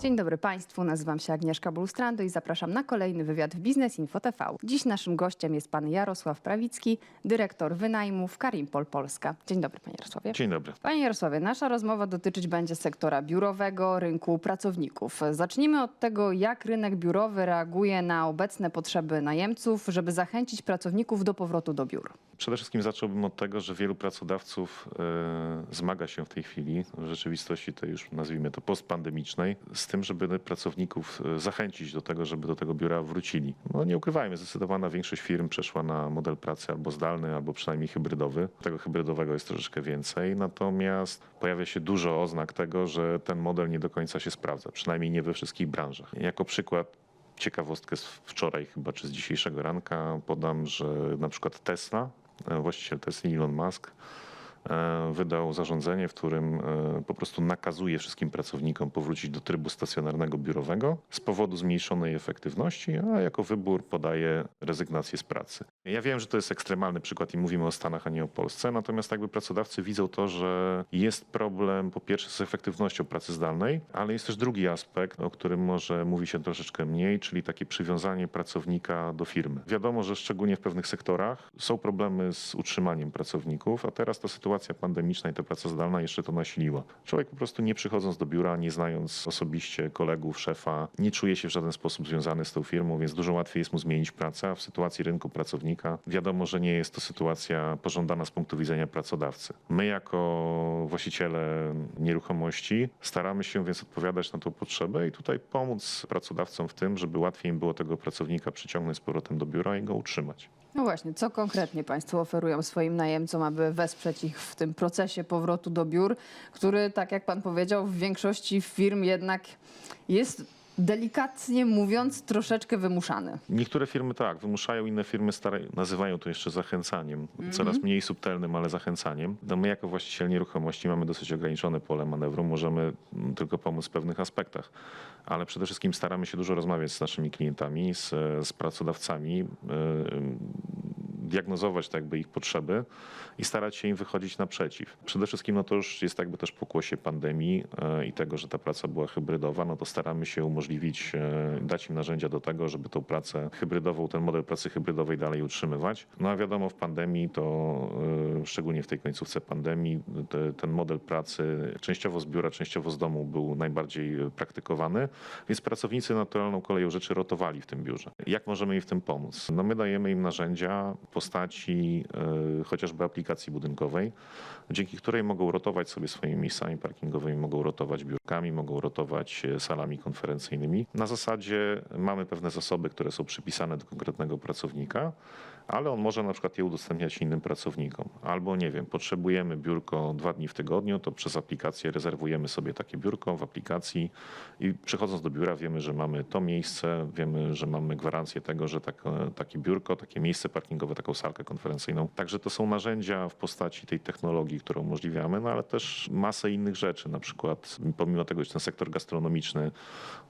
Dzień dobry Państwu, nazywam się Agnieszka Bulustrando i zapraszam na kolejny wywiad w Biznes Info TV. Dziś naszym gościem jest pan Jarosław Prawicki, dyrektor wynajmów Karimpol Polska. Dzień dobry panie Jarosławie. Dzień dobry. Panie Jarosławie, nasza rozmowa dotyczyć będzie sektora biurowego, rynku pracowników. Zacznijmy od tego, jak rynek biurowy reaguje na obecne potrzeby najemców, żeby zachęcić pracowników do powrotu do biur. Przede wszystkim zacząłbym od tego, że wielu pracodawców e, zmaga się w tej chwili, w rzeczywistości tej już nazwijmy to postpandemicznej, z tym, żeby pracowników e, zachęcić do tego, żeby do tego biura wrócili. No nie ukrywajmy, zdecydowana większość firm przeszła na model pracy albo zdalny, albo przynajmniej hybrydowy. Tego hybrydowego jest troszeczkę więcej, natomiast pojawia się dużo oznak tego, że ten model nie do końca się sprawdza, przynajmniej nie we wszystkich branżach. Jako przykład ciekawostkę z wczoraj chyba, czy z dzisiejszego ranka podam, że na przykład Tesla, e, właściciel Tesla Elon Musk, wydał zarządzenie, w którym e, po prostu nakazuje wszystkim pracownikom powrócić do trybu stacjonarnego biurowego z powodu zmniejszonej efektywności, a jako wybór podaje rezygnację z pracy. Ja wiem, że to jest ekstremalny przykład i mówimy o Stanach, a nie o Polsce, natomiast jakby pracodawcy widzą to, że jest problem po pierwsze z efektywnością pracy zdalnej, ale jest też drugi aspekt, o którym może mówi się troszeczkę mniej, czyli takie przywiązanie pracownika do firmy. Wiadomo, że szczególnie w pewnych sektorach są problemy z utrzymaniem pracowników, a teraz ta sytuacja pandemiczna i ta praca zdalna jeszcze to nasiliła. Człowiek po prostu nie przychodząc do biura, nie znając osobiście kolegów, szefa, nie czuje się w żaden sposób związany z tą firmą, więc dużo łatwiej jest mu zmienić pracę, a w sytuacji rynku pracownika wiadomo, że nie jest to sytuacja pożądana z punktu widzenia pracodawcy. My jako właściciele nieruchomości staramy się więc odpowiadać na tą potrzebę i tutaj pomóc pracodawcom w tym, żeby łatwiej im było tego pracownika przyciągnąć z powrotem do biura i go utrzymać. No właśnie, co konkretnie Państwo oferują swoim najemcom, aby wesprzeć ich w tym procesie powrotu do biur, który, tak jak Pan powiedział, w większości firm jednak jest delikatnie mówiąc troszeczkę wymuszany. Niektóre firmy tak, wymuszają, inne firmy starają, nazywają to jeszcze zachęcaniem, coraz mniej subtelnym, ale zachęcaniem. No my jako właściciel nieruchomości mamy dosyć ograniczone pole manewru, możemy mm, tylko pomóc w pewnych aspektach, ale przede wszystkim staramy się dużo rozmawiać z naszymi klientami, z, z pracodawcami, yy, diagnozować tak jakby ich potrzeby i starać się im wychodzić naprzeciw. Przede wszystkim no to już jest jakby też pokłosie pandemii e, i tego, że ta praca była hybrydowa, no to staramy się umożliwić, e, dać im narzędzia do tego, żeby tą pracę hybrydową, ten model pracy hybrydowej dalej utrzymywać. No a wiadomo w pandemii to e, szczególnie w tej końcówce pandemii te, ten model pracy częściowo z biura, częściowo z domu był najbardziej praktykowany, więc pracownicy naturalną koleją rzeczy rotowali w tym biurze. Jak możemy im w tym pomóc? No my dajemy im narzędzia postaci e, chociażby aplikacji budynkowej, dzięki której mogą rotować sobie swoimi miejscami parkingowymi, mogą rotować biurkami, mogą rotować e, salami konferencyjnymi. Na zasadzie mamy pewne zasoby, które są przypisane do konkretnego pracownika, ale on może na przykład je udostępniać innym pracownikom. Albo nie wiem, potrzebujemy biurko dwa dni w tygodniu, to przez aplikację rezerwujemy sobie takie biurko w aplikacji i przychodząc do biura wiemy, że mamy to miejsce, wiemy, że mamy gwarancję tego, że tak, takie biurko, takie miejsce parkingowe, taką salkę konferencyjną. Także to są narzędzia w postaci tej technologii, którą umożliwiamy, no ale też masę innych rzeczy, na przykład pomimo tego, że ten sektor gastronomiczny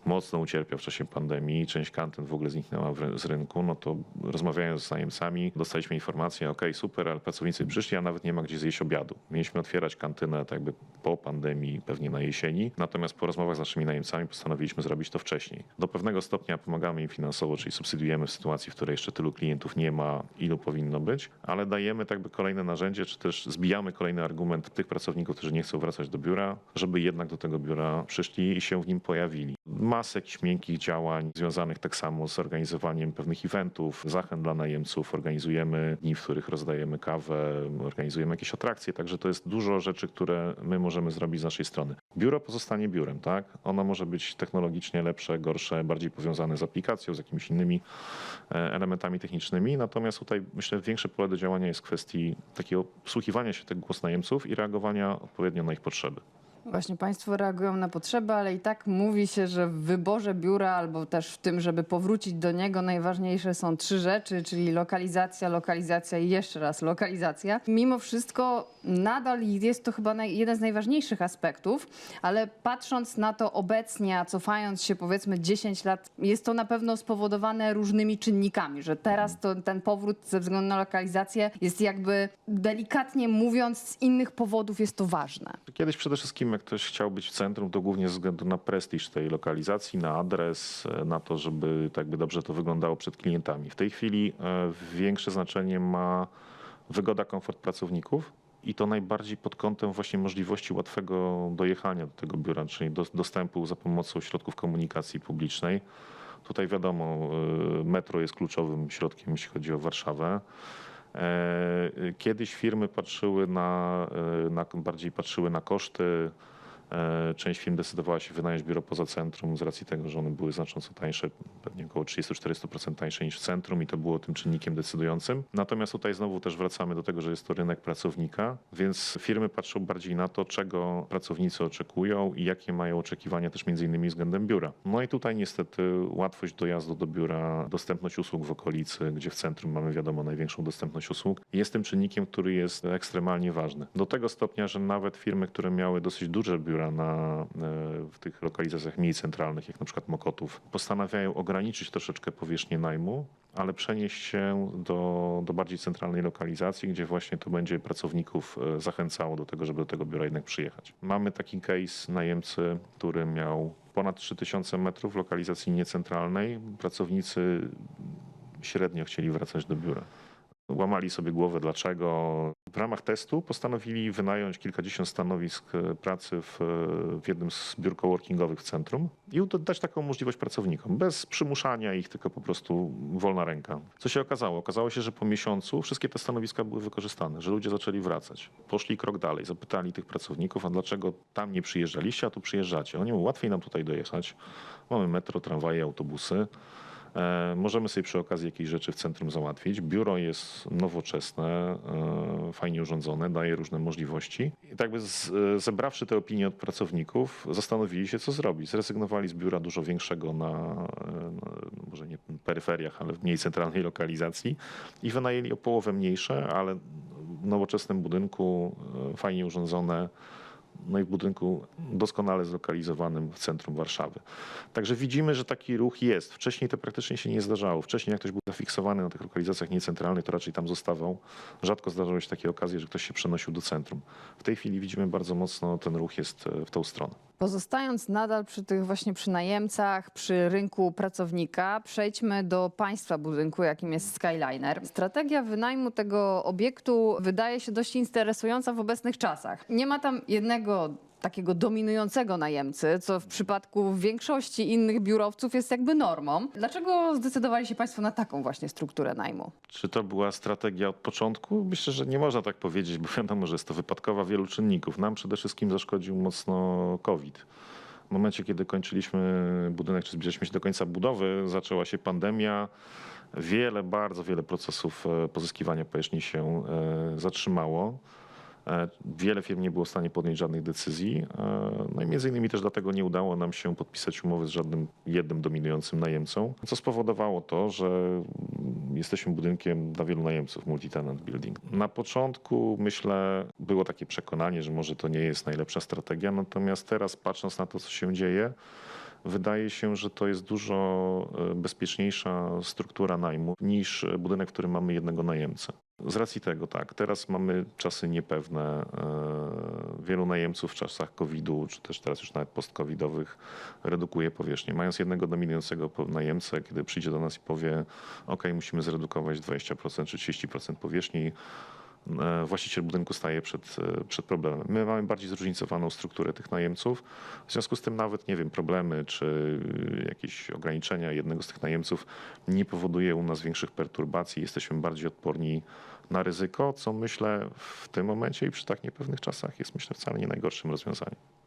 mocno ucierpiał w czasie pandemii, część kantyn w ogóle zniknęła z rynku, no to rozmawiając z najemcami dostaliśmy informację, ok, super, ale pracownicy przyszli, a nawet nie ma gdzie zjeść obiadu. Mieliśmy otwierać kantynę tak jakby po pandemii, pewnie na jesieni, natomiast po rozmowach z naszymi najemcami postanowiliśmy zrobić to wcześniej. Do pewnego stopnia pomagamy im finansowo, czyli subsydiujemy w sytuacji, w której jeszcze tylu klientów nie ma, ilu powinno być, ale dajemy tak jakby kolejne narzędzie, czy też zbijamy kolejny argument tych pracowników, którzy nie chcą wracać do biura, żeby jednak do tego biura przyszli i się w nim pojawili. Masę jakichś miękkich działań związanych tak samo z organizowaniem pewnych eventów, zachęt dla najemców, organizujemy dni, w których rozdajemy kawę, organizujemy jakieś atrakcje, także to jest dużo rzeczy, które my możemy zrobić z naszej strony. Biuro pozostanie biurem, tak? Ono może być technologicznie lepsze, gorsze, bardziej powiązane z aplikacją, z jakimiś innymi e, elementami technicznymi, natomiast tutaj myślę większe pole do działania jest w kwestii takiego wsłuchiwania się tych głos najemców i reagowania odpowiednio na ich potrzeby. Właśnie Państwo reagują na potrzeby, ale i tak mówi się, że w wyborze biura albo też w tym, żeby powrócić do niego, najważniejsze są trzy rzeczy, czyli lokalizacja, lokalizacja i jeszcze raz lokalizacja. Mimo wszystko nadal jest to chyba naj, jeden z najważniejszych aspektów, ale patrząc na to obecnie, a cofając się powiedzmy 10 lat, jest to na pewno spowodowane różnymi czynnikami, że teraz to, ten powrót ze względu na lokalizację jest jakby delikatnie mówiąc z innych powodów jest to ważne. Kiedyś przede wszystkim jak ktoś chciał być w centrum, to głównie ze względu na prestiż tej lokalizacji, na adres, e, na to, żeby tak by dobrze to wyglądało przed klientami. W tej chwili e, większe znaczenie ma wygoda, komfort pracowników i to najbardziej pod kątem właśnie możliwości łatwego dojechania do tego biura, czyli do, dostępu za pomocą środków komunikacji publicznej. Tutaj wiadomo, y, metro jest kluczowym środkiem, jeśli chodzi o Warszawę. E, Kiedyś firmy patrzyły na, e, na, bardziej patrzyły na koszty. E, Część firm decydowała się wynająć biuro poza centrum z racji tego, że one były znacząco tańsze, pewnie około 30-40% tańsze niż w centrum i to było tym czynnikiem decydującym. Natomiast tutaj znowu też wracamy do tego, że jest to rynek pracownika, więc firmy patrzą bardziej na to, czego pracownicy oczekują i jakie mają oczekiwania też między innymi względem biura. No i tutaj niestety łatwość dojazdu do biura, dostępność usług w okolicy, gdzie w centrum mamy wiadomo największą dostępność usług, jest tym czynnikiem, który jest ekstremalnie ważny. Do tego stopnia, że nawet firmy, które miały dosyć duże biura na, e, w tych lokalizacjach mniej centralnych, jak na przykład Mokotów, postanawiają ograniczyć troszeczkę powierzchnię najmu, ale przenieść się do, do bardziej centralnej lokalizacji, gdzie właśnie to będzie pracowników e, zachęcało do tego, żeby do tego biura jednak przyjechać. Mamy taki case najemcy, który miał ponad 3000 metrów lokalizacji niecentralnej. Pracownicy średnio chcieli wracać do biura. Łamali sobie głowę, dlaczego. W ramach testu postanowili wynająć kilkadziesiąt stanowisk e, pracy w, w jednym z biur coworkingowych w centrum i dać taką możliwość pracownikom, bez przymuszania ich, tylko po prostu wolna ręka. Co się okazało? Okazało się, że po miesiącu wszystkie te stanowiska były wykorzystane, że ludzie zaczęli wracać. Poszli krok dalej, zapytali tych pracowników, a dlaczego tam nie przyjeżdżaliście, a tu przyjeżdżacie? Oni mówią, łatwiej nam tutaj dojechać. Mamy metro, tramwaje, autobusy. E, Możemy sobie przy okazji jakiejś rzeczy w centrum załatwić. Biuro jest nowoczesne, e, fajnie urządzone, daje różne możliwości. I tak by e, zebrawszy te opinie od pracowników, zastanowili się, co zrobić. Zrezygnowali z biura dużo większego na, na może nie peryferiach, ale w mniej centralnej lokalizacji i wynajęli o połowę mniejsze, ale w nowoczesnym budynku, fajnie urządzone no i w budynku doskonale zlokalizowanym w centrum Warszawy. Także widzimy, że taki ruch jest. Wcześniej to praktycznie się nie zdarzało. Wcześniej jak ktoś był zafiksowany na tych lokalizacjach niecentralnych, to raczej tam zostawał. Rzadko zdarzały się takie okazje, że ktoś się przenosił do centrum. W tej chwili widzimy bardzo mocno ten ruch jest e, w tą stronę. Pozostając nadal przy tych właśnie przy najemcach, przy rynku pracownika, przejdźmy do państwa budynku, jakim jest Skyliner. Strategia wynajmu tego obiektu wydaje się dość interesująca w obecnych czasach. Nie ma tam jednego takiego dominującego najemcy, co w przypadku większości innych biurowców jest jakby normą. Dlaczego zdecydowali się Państwo na taką właśnie strukturę najmu? Czy to była strategia od początku? Myślę, że nie można tak powiedzieć, bo wiadomo, że jest to wypadkowa wielu czynników. Nam przede wszystkim zaszkodził mocno COVID. W momencie, kiedy kończyliśmy budynek, czy zbliżaliśmy się do końca budowy, zaczęła się pandemia. Wiele, bardzo wiele procesów e, pozyskiwania powierzchni się e, zatrzymało. E, Wiele firm nie było w stanie podjąć żadnych decyzji. e, No i między innymi też dlatego nie udało nam się podpisać umowy z żadnym jednym dominującym najemcą, co spowodowało to, że jesteśmy budynkiem dla wielu najemców, multi-tenant building. Na początku myślę było takie przekonanie, że może to nie jest najlepsza strategia, natomiast teraz patrząc na to, co się dzieje, Wydaje się, że to jest dużo e, bezpieczniejsza struktura najmu niż budynek, w którym mamy jednego najemcę. Z racji tego tak, teraz mamy czasy niepewne. e, Wielu najemców w czasach COVID-u, czy też teraz już nawet post-covidowych redukuje powierzchnię. Mając jednego dominującego najemcę, kiedy przyjdzie do nas i powie ok, musimy zredukować 20% czy 30% powierzchni, właściciel budynku staje przed, e, przed problemem. My mamy bardziej zróżnicowaną strukturę tych najemców, w związku z tym nawet, nie wiem, problemy czy jakieś ograniczenia jednego z tych najemców nie powoduje u nas większych perturbacji. Jesteśmy bardziej odporni na ryzyko, co myślę w tym momencie i przy tak niepewnych czasach jest myślę wcale nie najgorszym rozwiązaniem.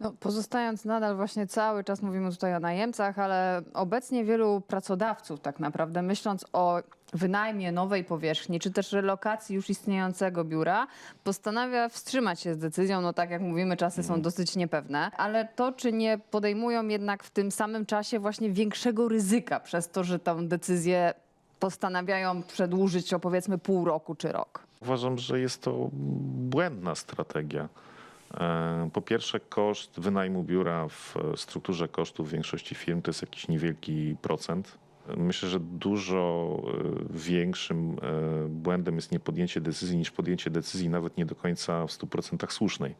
No, pozostając nadal właśnie cały czas mówimy tutaj o najemcach, ale obecnie wielu pracodawców tak naprawdę myśląc o wynajmie nowej powierzchni, czy też relokacji już istniejącego biura, postanawia wstrzymać się z decyzją. No tak jak mówimy, czasy są dosyć niepewne, ale to czy nie podejmują jednak w tym samym czasie właśnie większego ryzyka przez to, że tą decyzję postanawiają przedłużyć o powiedzmy pół roku czy rok? Uważam, że jest to błędna strategia. E, Po pierwsze, koszt wynajmu biura w strukturze kosztów większości firm to jest jakiś niewielki procent. Myślę, że dużo e, większym e, błędem jest nie podjęcie decyzji niż podjęcie decyzji nawet nie do końca w 100% słusznej.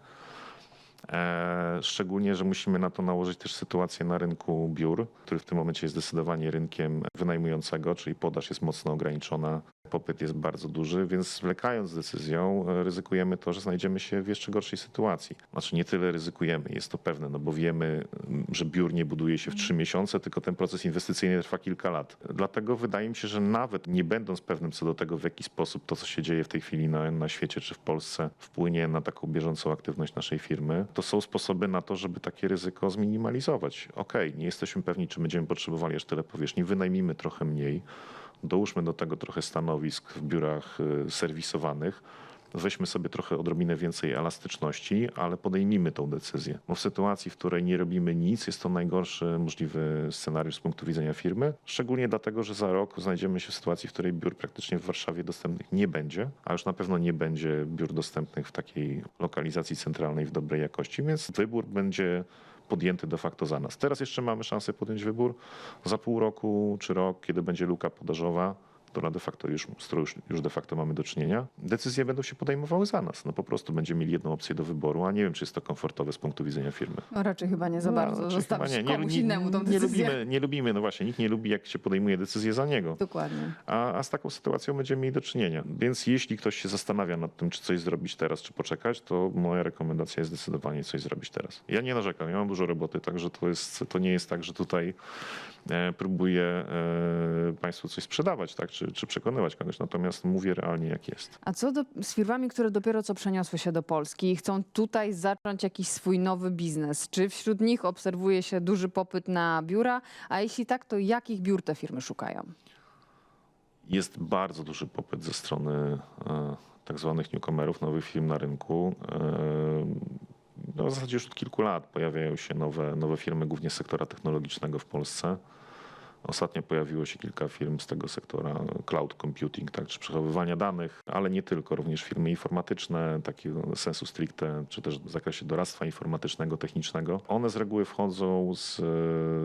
E, szczególnie, że musimy na to nałożyć też sytuację na rynku biur, który w tym momencie jest zdecydowanie rynkiem wynajmującego, czyli podaż jest mocno ograniczona, popyt jest bardzo duży, więc zwlekając z decyzją e, ryzykujemy to, że znajdziemy się w jeszcze gorszej sytuacji. Znaczy nie tyle ryzykujemy, jest to pewne, no bo wiemy, m, że biur nie buduje się w trzy miesiące, tylko ten proces inwestycyjny trwa kilka lat. Dlatego wydaje mi się, że nawet nie będąc pewnym co do tego, w jaki sposób to, co się dzieje w tej chwili na, na świecie czy w Polsce wpłynie na taką bieżącą aktywność naszej firmy, to są sposoby na to, żeby takie ryzyko zminimalizować. Okej, nie jesteśmy pewni, czy będziemy potrzebowali aż tyle powierzchni, wynajmijmy trochę mniej, dołóżmy do tego trochę stanowisk w biurach y, serwisowanych, weźmy sobie trochę odrobinę więcej elastyczności, ale podejmijmy tą decyzję. Bo w sytuacji, w której nie robimy nic, jest to najgorszy możliwy scenariusz z punktu widzenia firmy. Szczególnie dlatego, że za rok znajdziemy się w sytuacji, w której biur praktycznie w Warszawie dostępnych nie będzie, a już na pewno nie będzie biur dostępnych w takiej lokalizacji centralnej w dobrej jakości, więc wybór będzie podjęty de facto za nas. Teraz jeszcze mamy szansę podjąć wybór. Za pół roku czy rok, kiedy będzie luka podażowa, która de facto już, z którą już, już de facto mamy do czynienia, decyzje będą się podejmowały za nas. No po prostu będziemy mieli jedną opcję do wyboru, a nie wiem, czy jest to komfortowe z punktu widzenia firmy. No raczej chyba nie za bardzo. raczej Zostawić chyba komuś innemu tą nie decyzję. lubimy, nie lubimy, no właśnie, nikt nie lubi, jak się podejmuje decyzję za niego. Dokładnie. A, a z taką sytuacją będziemy mieli do czynienia. Więc jeśli ktoś się zastanawia nad tym, czy coś zrobić teraz, czy poczekać, to moja rekomendacja jest zdecydowanie coś zrobić teraz. Ja nie narzekam, ja mam dużo roboty, także to, jest, to nie jest tak, że tutaj e, próbuję e, Państwu coś sprzedawać, tak, czy, czy przekonywać kogoś, natomiast mówię realnie, jak jest. A co do, z firmami, które dopiero co przeniosły się do Polski i chcą tutaj zacząć jakiś swój nowy biznes? Czy wśród nich obserwuje się duży popyt na biura? A jeśli tak, to jakich biur te firmy szukają? Jest bardzo duży popyt ze strony e, tak zwanych newcomerów, nowych firm na rynku. E, No, w zasadzie już od kilku lat pojawiają się nowe, nowe firmy, głównie sektora technologicznego w Polsce. Ostatnio pojawiło się kilka firm z tego sektora cloud computing, tak, czy przechowywania danych, ale nie tylko, również firmy informatyczne, takiego sensu stricte, czy też w zakresie doradztwa informatycznego, technicznego. One z reguły wchodzą z,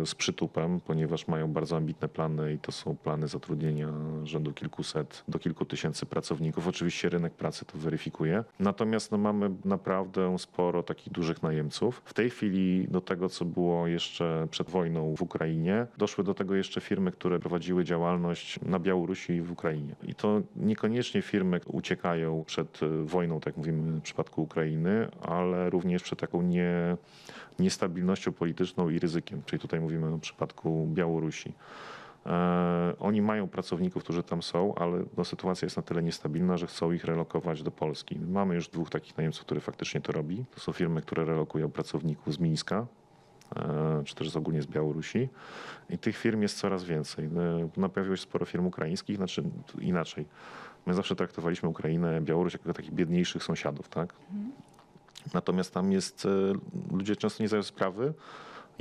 z przytupem, ponieważ mają bardzo ambitne plany i to są plany zatrudnienia rzędu kilkuset do kilku tysięcy pracowników. Oczywiście rynek pracy to weryfikuje. Natomiast no, mamy naprawdę sporo takich dużych najemców. W tej chwili do tego, co było jeszcze przed wojną w Ukrainie, doszły do tego jeszcze firmy, które prowadziły działalność na Białorusi i w Ukrainie. I to niekoniecznie firmy uciekają przed e, wojną, tak mówimy w przypadku Ukrainy, ale również przed taką nie, niestabilnością polityczną i ryzykiem. Czyli tutaj mówimy o przypadku Białorusi. E, Oni mają pracowników, którzy tam są, ale no, sytuacja jest na tyle niestabilna, że chcą ich relokować do Polski. Mamy już dwóch takich najemców, które faktycznie to robi. To są firmy, które relokują pracowników z Mińska, czy też z ogólnie z Białorusi. I tych firm jest coraz więcej. E, Pojawiło się sporo firm ukraińskich, znaczy inaczej. My zawsze traktowaliśmy Ukrainę, Białoruś jako takich biedniejszych sąsiadów, tak? Natomiast tam jest, e, ludzie często nie zdają sprawy,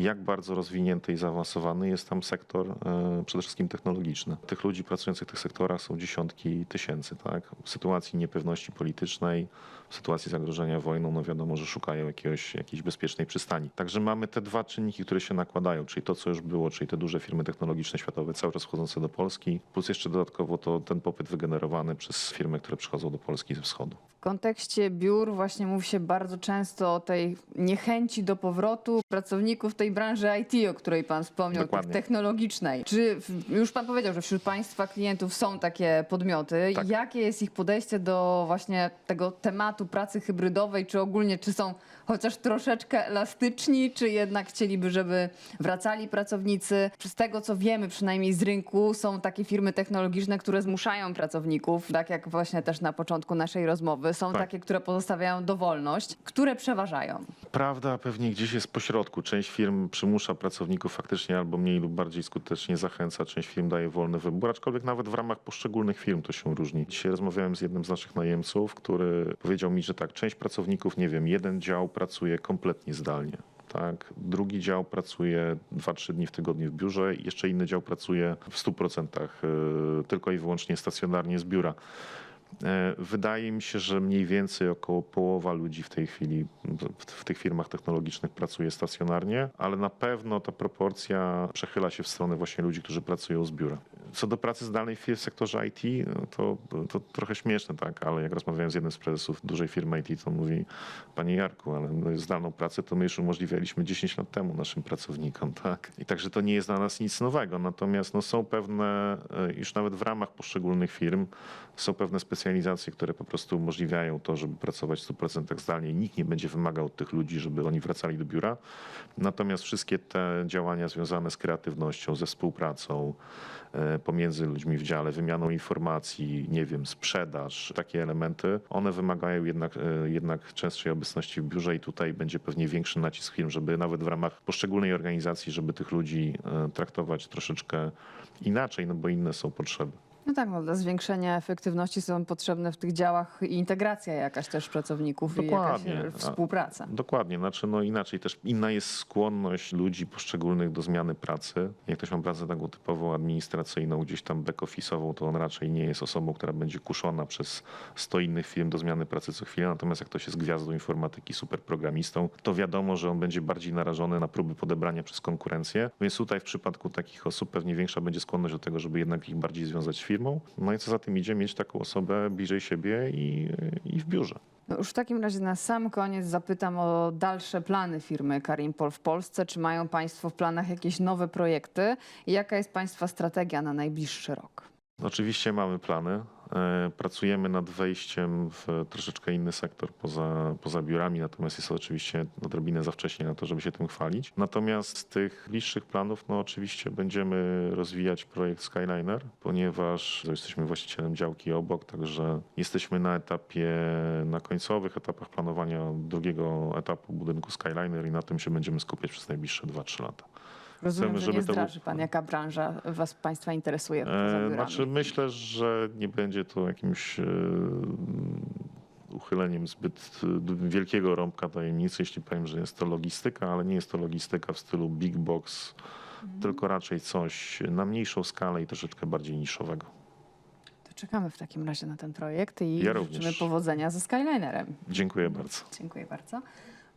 jak bardzo rozwinięty i zaawansowany jest tam sektor e, przede wszystkim technologiczny. Tych ludzi pracujących w tych sektorach są dziesiątki tysięcy. Tak? W sytuacji niepewności politycznej, w sytuacji zagrożenia wojną, no wiadomo, że szukają jakiegoś, jakiejś bezpiecznej przystani. Także mamy te dwa czynniki, które się nakładają, czyli to, co już było, czyli te duże firmy technologiczne światowe cały czas wchodzące do Polski, plus jeszcze dodatkowo to ten popyt wygenerowany przez firmy, które przychodzą do Polski ze wschodu. W kontekście biur właśnie mówi się bardzo często o tej niechęci do powrotu pracowników tej branży IT, o której pan wspomniał, Dokładnie. technologicznej. Czy już pan powiedział, że wśród państwa klientów są takie podmioty? Tak. Jakie jest ich podejście do właśnie tego tematu pracy hybrydowej, czy ogólnie, czy są chociaż troszeczkę elastyczni, czy jednak chcieliby, żeby wracali pracownicy? Z tego, co wiemy przynajmniej z rynku, są takie firmy technologiczne, które zmuszają pracowników, tak jak właśnie też na początku naszej rozmowy. Są Tak. takie, które pozostawiają dowolność, które przeważają. Prawda pewnie gdzieś jest pośrodku. Część firm przymusza pracowników faktycznie albo mniej lub bardziej skutecznie zachęca, część firm daje wolny wybór, aczkolwiek nawet w ramach poszczególnych firm to się różni. Dzisiaj rozmawiałem z jednym z naszych najemców, który powiedział mi, że tak, część pracowników, nie wiem, jeden dział pracuje kompletnie zdalnie. Tak, drugi dział pracuje 2-3 dni w tygodniu w biurze, jeszcze inny dział pracuje w 100% y, tylko i wyłącznie stacjonarnie z biura. E, Wydaje mi się, że mniej więcej około połowa ludzi w tej chwili w tych firmach technologicznych pracuje stacjonarnie, ale na pewno ta proporcja przechyla się w stronę właśnie ludzi, którzy pracują z biura. Co do pracy zdalnej w sektorze IT, no to, to trochę śmieszne, tak, ale jak rozmawiałem z jednym z prezesów dużej firmy IT, to mówi, panie Jarku, ale my zdalną pracę to my już umożliwialiśmy 10 lat temu naszym pracownikom, tak. I także to nie jest dla nas nic nowego, natomiast no, są pewne, e, już nawet w ramach poszczególnych firm, są pewne specjalizacje, które po prostu umożliwiają to, żeby pracować w 100% zdalnie nikt nie będzie wymagał od tych ludzi, żeby oni wracali do biura. Natomiast wszystkie te działania związane z kreatywnością, ze współpracą pomiędzy ludźmi w dziale, wymianą informacji, nie wiem, sprzedaż, takie elementy, one wymagają jednak, e, jednak częstszej obecności w biurze i tutaj będzie pewnie większy nacisk firm, żeby nawet w ramach poszczególnej organizacji, żeby tych ludzi e, traktować troszeczkę inaczej, no bo inne są potrzeby. No tak, no, dla zwiększenia efektywności są potrzebne w tych działach i integracja jakaś też pracowników Dokładnie. i jakaś e, współpraca. Dokładnie, znaczy no inaczej też inna jest skłonność ludzi poszczególnych do zmiany pracy. Jak ktoś ma pracę taką typową administracyjną, gdzieś tam back-office'ową, to on raczej nie jest osobą, która będzie kuszona przez 100 innych firm do zmiany pracy co chwilę. Natomiast jak ktoś jest gwiazdą informatyki, superprogramistą, to wiadomo, że on będzie bardziej narażony na próby podebrania przez konkurencję. Więc tutaj w przypadku takich osób pewnie większa będzie skłonność do tego, żeby jednak ich bardziej związać z firmą. No i co za tym idzie, mieć taką osobę bliżej siebie i, i w biurze. No już w takim razie na sam koniec zapytam o dalsze plany firmy Karimpol w Polsce. Czy mają Państwo w planach jakieś nowe projekty? I jaka jest Państwa strategia na najbliższy rok? Oczywiście mamy plany. E, Pracujemy nad wejściem w troszeczkę inny sektor poza, poza biurami, natomiast jest oczywiście odrobinę za wcześnie na to, żeby się tym chwalić. Natomiast z tych bliższych planów, no oczywiście będziemy rozwijać projekt Skyliner, ponieważ jesteśmy właścicielem działki obok, także jesteśmy na etapie, na końcowych etapach planowania drugiego etapu budynku Skyliner i na tym się będziemy skupiać przez najbliższe 2-3 lata. Rozumiem, Chcemy, że żeby nie to był- zdraży Pan, jaka branża Was Państwa interesuje poza E. Znaczy myślę, że nie będzie to jakimś e, uchyleniem zbyt e, wielkiego rąbka tajemnicy, jeśli powiem, że jest to logistyka, ale nie jest to logistyka w stylu big box, Mhm. tylko raczej coś na mniejszą skalę i troszeczkę bardziej niszowego. To czekamy w takim razie na ten projekt i Ja życzymy również. powodzenia ze Skylinerem. Dziękuję bardzo. Dziękuję bardzo.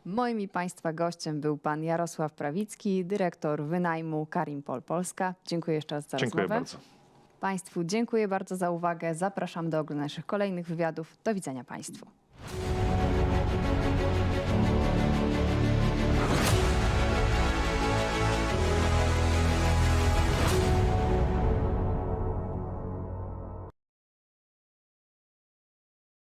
Moim i Państwa gościem był Pan Jarosław Prawicki, dyrektor wynajmu Karimpol Polska. Dziękuję jeszcze raz za Dziękuję rozmowę. bardzo. Państwu dziękuję bardzo za uwagę. Zapraszam do oglądania naszych kolejnych wywiadów. Do widzenia Państwu.